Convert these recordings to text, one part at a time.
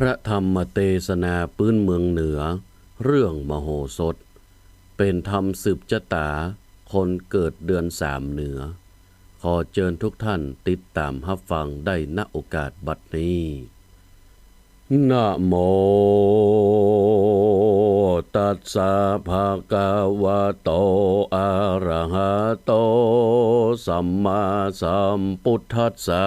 พระธรรมเทศนาปื้นเมืองเหนือ เรื่องมโหสถ เป็นธรรมสืบจตา คนเกิดเดือนสามเหนือ ขอเชิญทุกท่านติดตามฮับฟังได้ณโอกาสบัดนี้นะโมตัสสะภะคะวะโตอะระหะโต สัมมาสัมพุทธัสสะ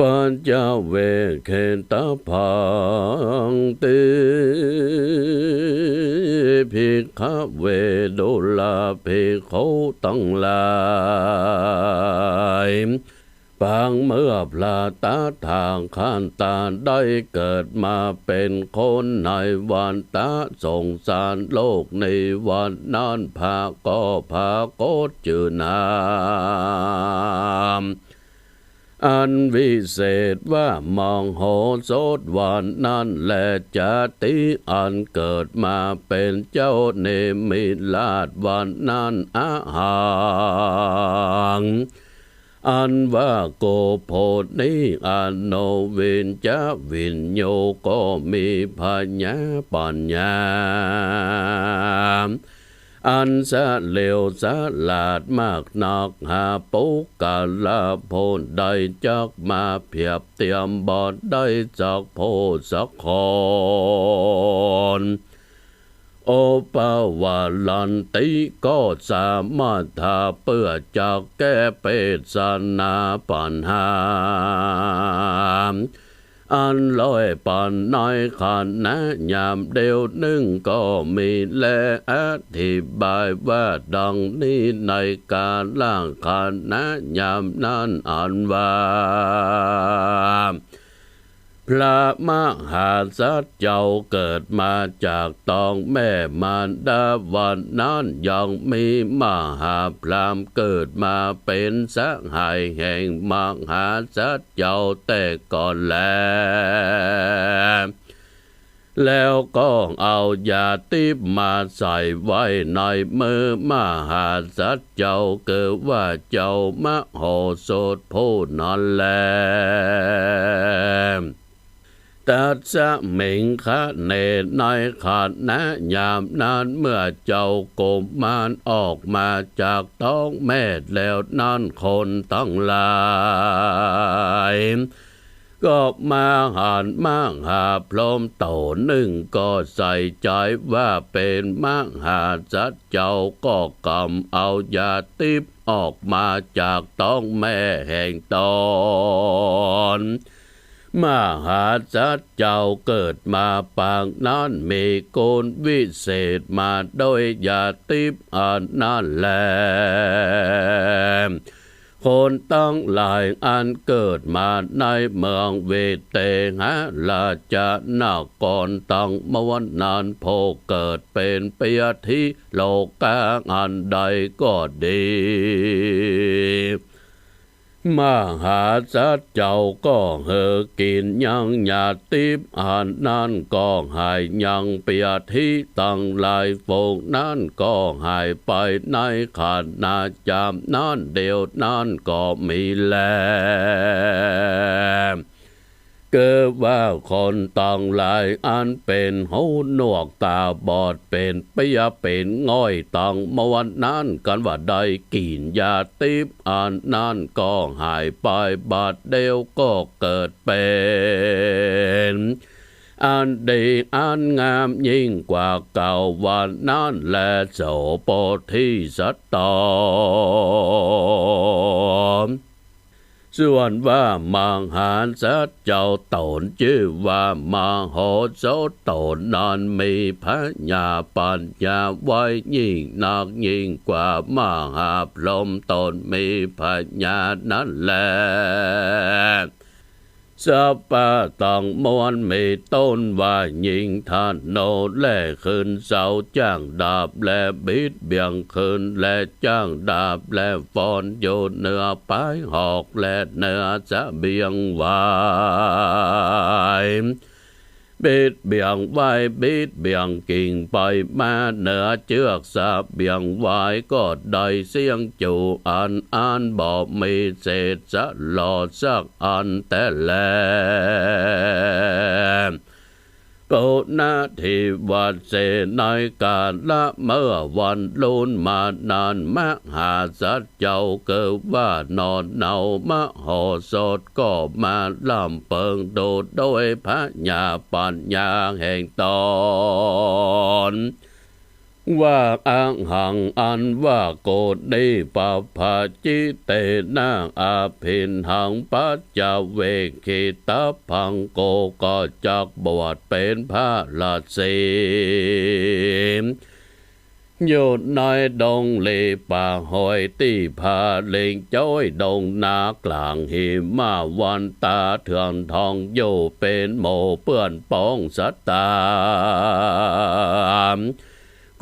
ปานติติปัมพาจินเตนังอางปัญจเวเขตาพังติภิกขเวโดลาภิกขตั้งลายปางเมื่อพระตาทางขันตาได้เกิดมาเป็นคนในวันตาสงสารโลกในวันนั้นพาก็พาโกดจืนาม อันวิเศษว่ามองโหสถวันนั้นและจะติอันเกิดมาเป็นเจ้าเนมิลาดวันนั้นอาหางอันว่าโกโพนี้อันโนวินจะวินโยก็มีพญาปัญญา อันสะเลวสะลาดมากนักหาปุกกาลาโพนได้จักมาเพียบเตรียมบอดได้จากโพสักคนโอปาวาลันติก็สามารถทาเพื่อจะแก้เปสนาปัญหา อันลอยปานน้อยขันนะยามเดียวหนึ่งก็มีแลอธิบายว่าดังนี้ในการล่างขันนะยามนั้นอันว่า พระมหาสัจเจ้าเกิดมาจากตองแม่มารดาวันนั้นยังมีมหาพรามเกิดมาเป็นสหายแห่งมหาสัจเจ้าแต่ก่อนแล้วแล้วก็เอายาติบมาใส่ไว้ในมือมหาสัจเจ้าเกิดว่าเจ้ามโหสถผู้นั้นแล ตัดสะเหมิงคะเนในขาดนะยามนานเมื่อเจ้าโกมมานออกมาจากท้องแม่แล้วนั่นคนตั้งหลายก็มาหานมาหาพร้อมโตหนึ่งก็ใส่ใจว่าเป็นมาหาจัดเจ้าก็กำเอายาติบออกมาจากท้องแม่แห่งตอน มหาจัดเจ้าเกิดมาปางนั้นมีโกนวิเศษมาโดยยาติบอันนั่นแลคนตั้งหลายอันเกิดมาในเมืองเวเตหะลาจนากรตั้งมวันนานโพเกิดเป็นเปียที่โลกาอันใดก็ดี มหาจัดเจ้าก็เฮอกินยังหยาติบอ่านนั่นก็หายยังเปียที่ตั้งลายโฟงนั่นก็หายไปในขาดนาจามนั่นเดียวนั่นก็มีแล เกิดว่าคนต่างหลายอันเป็นหูหนวกตาบอดเป็นเปียเป็นง่อยต่างมาวันนั้นกันว่าได้กินยาติบอันนั้นก็หายไปบาดเดียวก็เกิดเป็นอันดีอันงามยิ่งกว่าเก่าวันนั้นและโสโปธิสัตตอ ส่วนว่ามังหารสัจเจ้าตนชื่อว่ามโหสาตนนั้นมีพญาปัญญาไว้ยิ่งนักยิ่งกว่ามังหาพรมตนมีพญานั่นแหละ สัพพะตังมวนมีต้นว่ายิงทานโนแลคืนเสาจ้างดาบและบิดเบี่ยงคืนและจ้างดาบและฟอนโยเนือปายหอกและเนือจะเบียงวาย บิดเบี่ยงไว้บิดเบี่ยงกิ่งไปมาเหนือเชือกสาเบี่ยงไว้ก็ได้เสียงจูอันอันบอกมีเศษจะหลอดสักอันแต่แล ปุนาทิวัดเสในกาละเมื่อวันลุนมานานมหาสัจเจ้าเกิดว่านอนเนามะหสดก็มาลำเปิงโดดโดยพระญาปัญญาแห่งตอน ว่าอังหังอันว่าโกดได้ปะพาจิเตนาอาภินหังปัจจเวคิตาพังโกก็จักบวชเป็นพระราศีอยู่ในดงเลป่าหอยตีพาเลงจ้อยดงนากลางหิมาวันตาเถื่อนทองอยู่เป็นโมเปื้อนป้องสตตา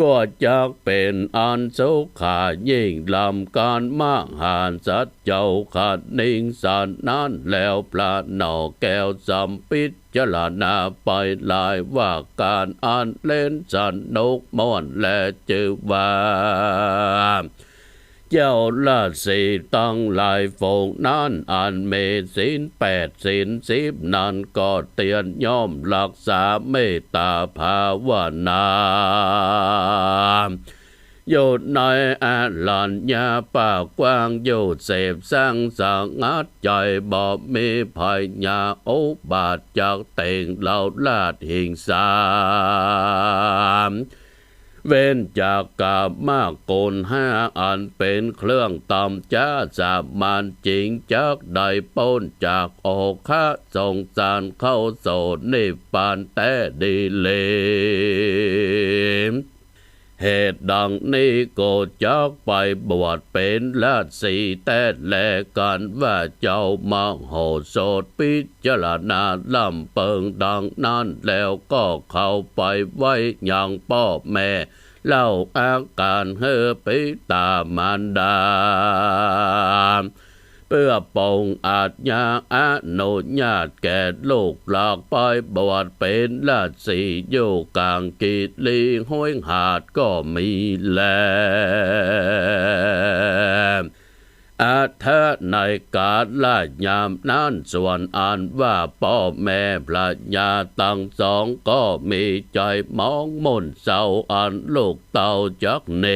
ก็จะเป็นอันสุขายิ่งลำการมหานสัจเจ้าขาดนิ่งสันนั้นแล้วปลาหน่อแก้วสัมปิดจลานาไปลายว่าการอันเล่นสนุกม่อนและจือว่า เจ้าละสีตั้งหลายฝงนั้นอันเมสินแปดสินสิบนั้นก็เตียนย่อมรักษาเมตตาภาวนาอยู่ในอาลัญญาป่ากว้างอยู่เสพสร้างสังงัดใจบอบมีภัยญาโอบาทจากเต่งเหล่าลาดหิงสาม เว้นจากกาบมากโกนห้าอันเป็นเครื่องตำจ้าสามานจริงจากได้ป้นจากโอคะส่งสารเข้าโสนิพพานแต่ดีเลม เหตุดังนี้ก็จักไปบวชเป็นราชสีแต่แลกันว่าเจ้ามาโหสดพิจารณาลำเปิงดังนั้นแล้วก็เข้าไปไว้อย่างพ่อแม่เล่าอาการเฮอปิตามารดา เพื่อปองอาจยาอนุญาตแก่ลูกหลากไปบวชเป็นราชสีอยู่กลางกีดลีห้อยหาดก็มีแลอาเธอในการละยามนั้นส่วนอ่านว่าพ่อแม่พระยาตั้งสองก็มีใจมองมนเศร้าอันลูกเต่าจักเน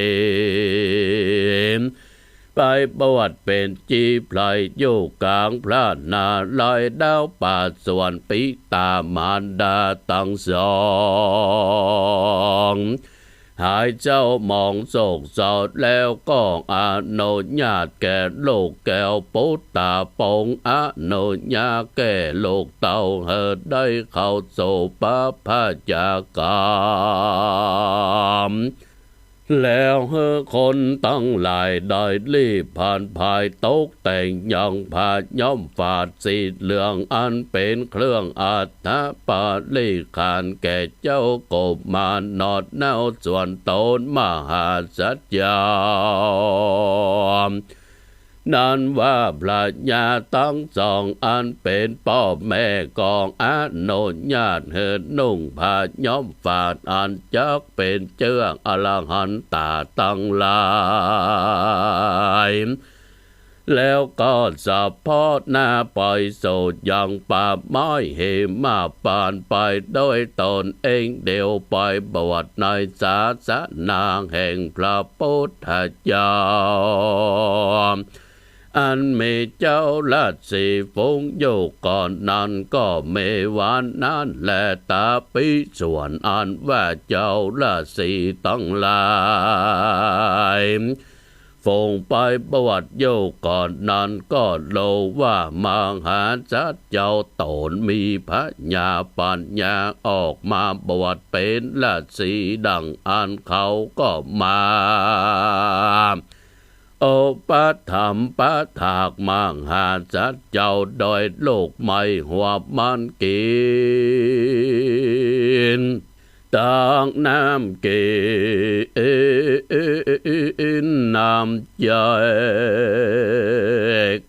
ม ไปบวชเป็นจีไพรอยู่กลางพระนาลอยดาวป่าส่วนปิตามารดาตั้งสองหายเจ้ามองโศกเศร้าแล้วก็อนุญาตแก่โลกแก้วปุตตาปองอนุญาตแก่โลกเต่าเฮอได้เข้าโสปะพะจากาม แล้วเฮอคนตั้งหลายได้รีบผ่านภายตกแต่งยังผาย่อมฝาดสีเหลืองอันเป็นเครื่องอาถาปาลีขานแก่เจ้ากบมานอดแนวส่วนตนมหาสัจยาม นั้นว่าพระญาตั้งสองอันเป็นพ่อแม่กองอนุญาตเหินนุ่งผ้าย้อมฝาดอันจักเป็นเจืองอลังหันตาตั้งลายแล้วก็สะพอดหน้าปล่อยโสดยังป่าไม้เหมาปานไปโดยตนเองเดียวไปบวชในศาสนางแห่งพระพุทธเจ้า อันเมีเจ้าราชสีฟงอยู่ก่อนนั้นก็เมวันนั้นแลตาปิส่วนอันว่าเจ้าราชสีตั้งลายฟงไปบวชโยก่อนนั้นก็โลว่ามังหาจัดเจ้าตนมีพระญาปัญญาออกมาบวชเป็นราชสีดังอันเขาก็มา โอปะธรรมปะถากมังหาจัดเจ้าโดยโลกไม่หัวมันกินตังน้ำกินน้ำใจ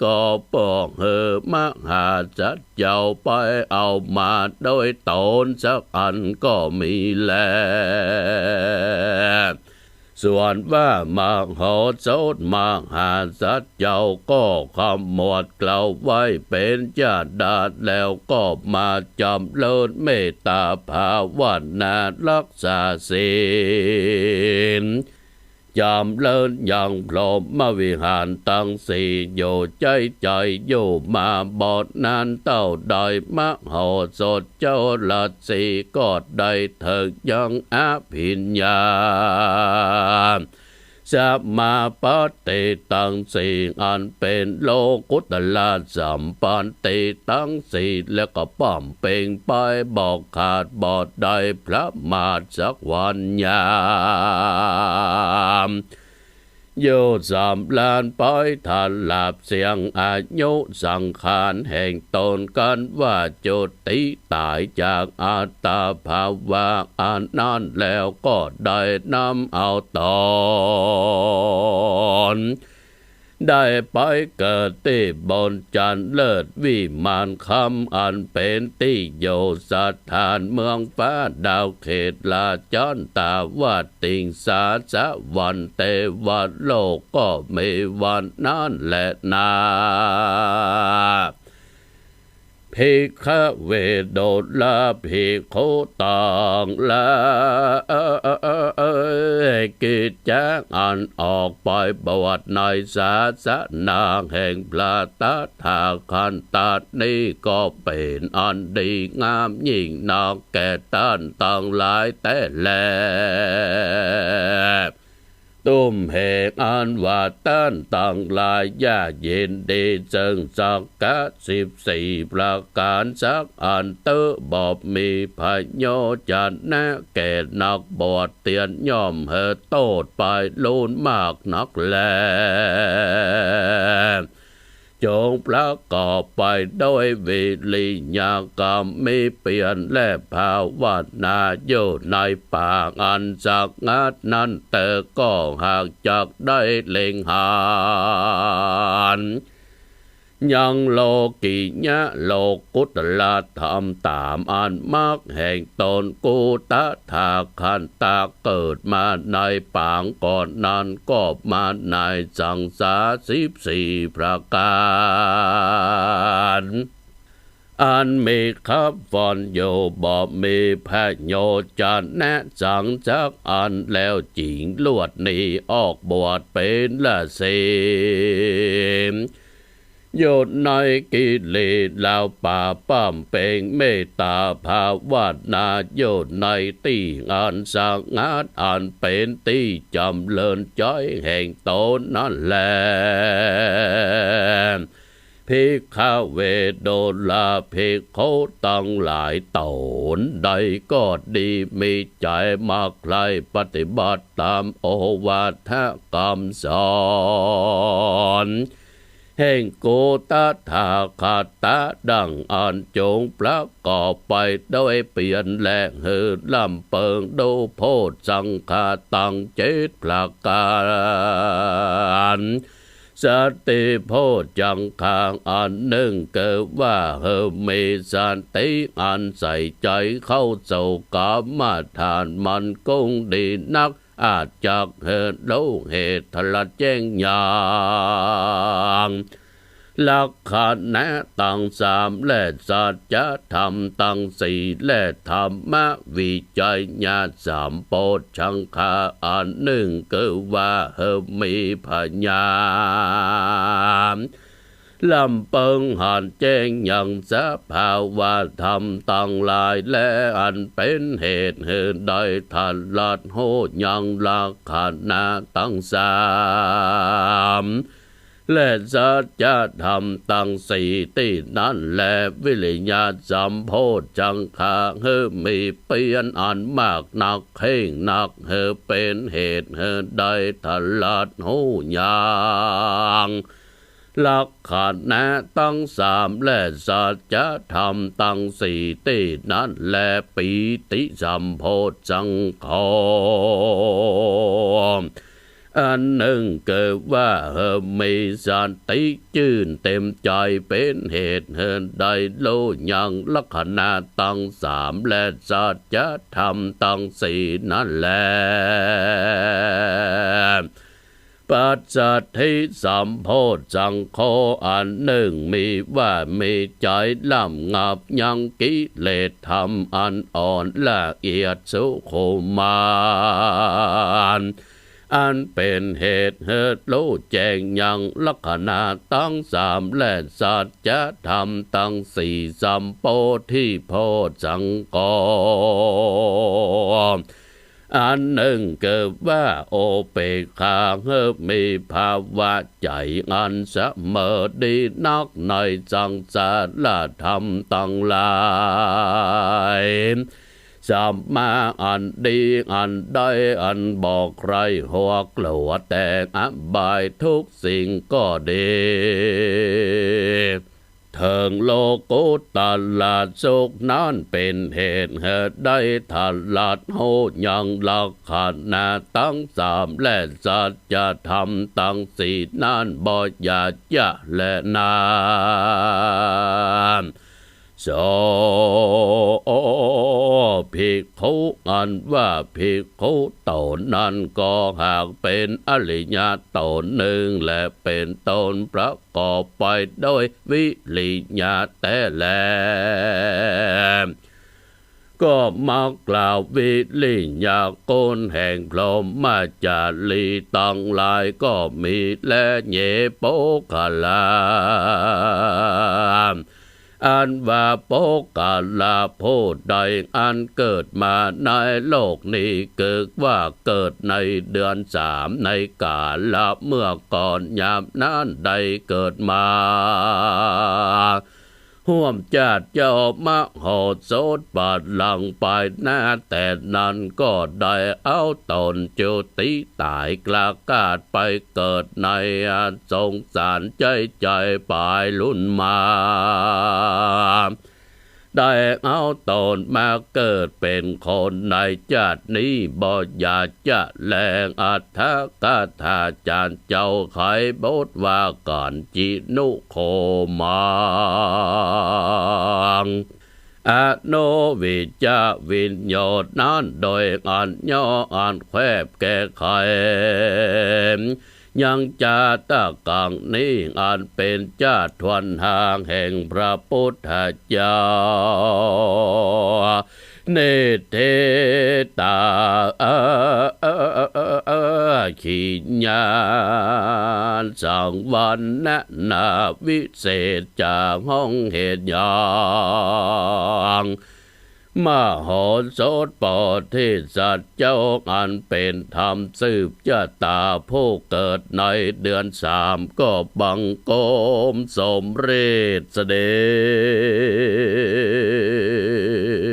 ก็ปอกเฮอมหาจัดเจ้าไปเอามาโดยตนสักอันก็มีแล้ว ส่วนว่ามาโหโสดมาหาสัตว์เจ้าก็ขมวดกล่าวไว้เป็นญาติดาษแล้วก็มาจำเลิศเมตตาภาวนารักษาศีล จำเลินอย่างพร้อมมาวิหารตั้งสี่อยู่ใจใจอยู่ม สัมมาปฏิตังสี่อันเป็นโลกุตละสัมปันติตังสี่แล้วก็ป้อมเป่งไปบอกขาดบอดได้พระมาสักวันยาม โยสามลานปอยทานลาบเสียงอายุสังขารแห่งตนกันว่าจุติตายจากอาตาภาวะอันนั้นแล้วก็ได้นำเอาตอน ได้ไปเกิดที่บนจันเลิศวิมานคำอันเป็นที่โยสถานเมืองฟ้าดาวเขตลาจอนตาวัดติงสาสะวันเตวันโลกก็ไม่วันนั้นแหละนา ภิกขเวโดลาภิกขตังลากิจแจ้งอันออกไปบวชในศาสนาแห่งพระตถาคันตานี้ก็เป็นอันดีงามยิ่งนักแก่ต้านต่างหลายแต่แล ตุ้มเหงอันว่าต้านต่างลายยาเย็นดีจึงสักกะสิบสี่ประการสักอันเตอบอบมีพโยจันนะแก่นักบวชเตียนย่อมเหอโตดไปลูนมากนักแล จงประกอบไปด้วยวิริยากรรมมีเปลี่ยนและภาวนาอยู่ในปาอันจากงัดนั้นแต่ก็หากจากได้เล็งหาน ยังโลกิยะโลกุตละธรรมตามอันมากแห่งตนกูตะทาคันตาเกิดมาในปางก่อนนั้นก็มาในสังสาสิบสี่ประการอันมีขับฟอนโยบอบมีแพทย์โยจันแนะสังจักอันแล้วจิงลวดนีออกบวชเป็นละเสม โยนในกิเลสแล้วป่าป้ามเป่งเมตตาภาวนาโยนในตีอันสังงาดอันเป็นตีจำเลินจ้อยแห่งตนนั่นแหละภิกขเวโดลาภิกขุตั้งหลายตนใดก็ดีมีใจมากใครปฏิบัติตามโอวาทกรรมสอน แห่งโกตถาคาตาดังอันจงประกอบไปโดยเปลี่ยนแหละหือลำเปิงดูโพธสังฆาตังเจตประการสติโพจังคางอันหนึ่งเกิดว่าเฮอมีสันติอันใส่ใจเข้าสู่กามาทานมันคงดีนัก อาจจากเหตุโลเหตุทละแจ้งอย่างลักขันแนะตังสามและสัจธรรมตังสี่และธรรมวิจัยญาสามโปชังคาอันหนึ่งคือว่าเฮมีพญาม ลำเปิงหันแจ้งยังสภาวะธรรมตั้งหลายและอันเป็นเหตุเหตุใดทันลัดโหยังลักขันนาตั้งสามและสัจธรรมตั้งสี่ที่นั้นแลวิริยะสัมโพจังคาเฮอมีเปลี่ยนอันมากหนักเข่งหนักเฮอเป็นเหตุเฮอได้ทลัดหูยาง ลักขันนะตั้งสามและสัจธรรมตั้งสี่ตีนั้นและปีติสัมโพจังคออันหนึ่งเกิดว่าเฮมีสันติจื่นเต็มใจเป็นเหตุเฮอได้โลยังลักขณะตั้งสามและสัจธรรมตั้งสี่นั่นแหละ ปัจจัตถิสัมโพจังโคอันหนึ่งมีว่ามีใจลำงับยังกิเลสธรรมอันอ่อนละเอียดสุโคมานอันเป็นเหตุเหิดรู้แจ้งยังลักษณะตั้งสามและสัจธรรมตั้งสี่สัมโพธิโพจังกอ อันหนึ่งเกิดว่าโอเปกขาเฮมีภาวะใจอันเสมอดีนักในจังสารธรรมตั้งหลายสัมมาอันดีอันได้อันบอกใครหัวกลัวแต่อบายทุกสิ่งก็ดี เถิงโลกุตลาดสุกนั้นเป็นเหตุเหตุได้ทลาดโหยังหลักขันนาตั้งสามและสัจจะทำตั้งสี่นั้นบ่อยาจะและนาน โสภิกขุอันว่าภิกขุตนนั้นก็หากเป็นอริยตนหนึ่งและเป็นตนประกอบไปด้วยวิริยะแต่แลก็มักกล่าววิลิญาโกนแห่งพรหมมาจารีตังหลายก็มีและเยโปกาลา อันว่าโปกาลาโพดใดอันเกิดมาในโลกนี้เกิดว่าเกิดในเดือนสามในกาลเมื่อก่อนยามนั้นใดเกิดมา ห่วมจาดเจ้ามะโหดโสดบาดหลังไปหน้าแต่นั้นก็ได้เอาตนจุติตายกลากาดไปเกิดในอสงสารใจใจปลายลุ่นมา ได้เอาตนมาเกิดเป็นคนในชาตินี้บ่อยากจะแลงอัธกาถาจารย์เจ้าไขบทว่าก่อนจินุโคมังอโนวิจาวิญโยดนั้นโดยอ่อนย่ออ่อนแควบแก้ไข ยังจาตะกังนี้อันเป็นจาทวนทางแห่งพระพุทธเจ้าเนเทตาขีญาณสังวันนะนาวิเศษจากห้องเหตุยาง มาหสถปอเทสัตว์เจ้าอันเป็นธรรมสืบจะตาผู้เกิดในเดือนสามก็บังโกมสมเรศเสด็จ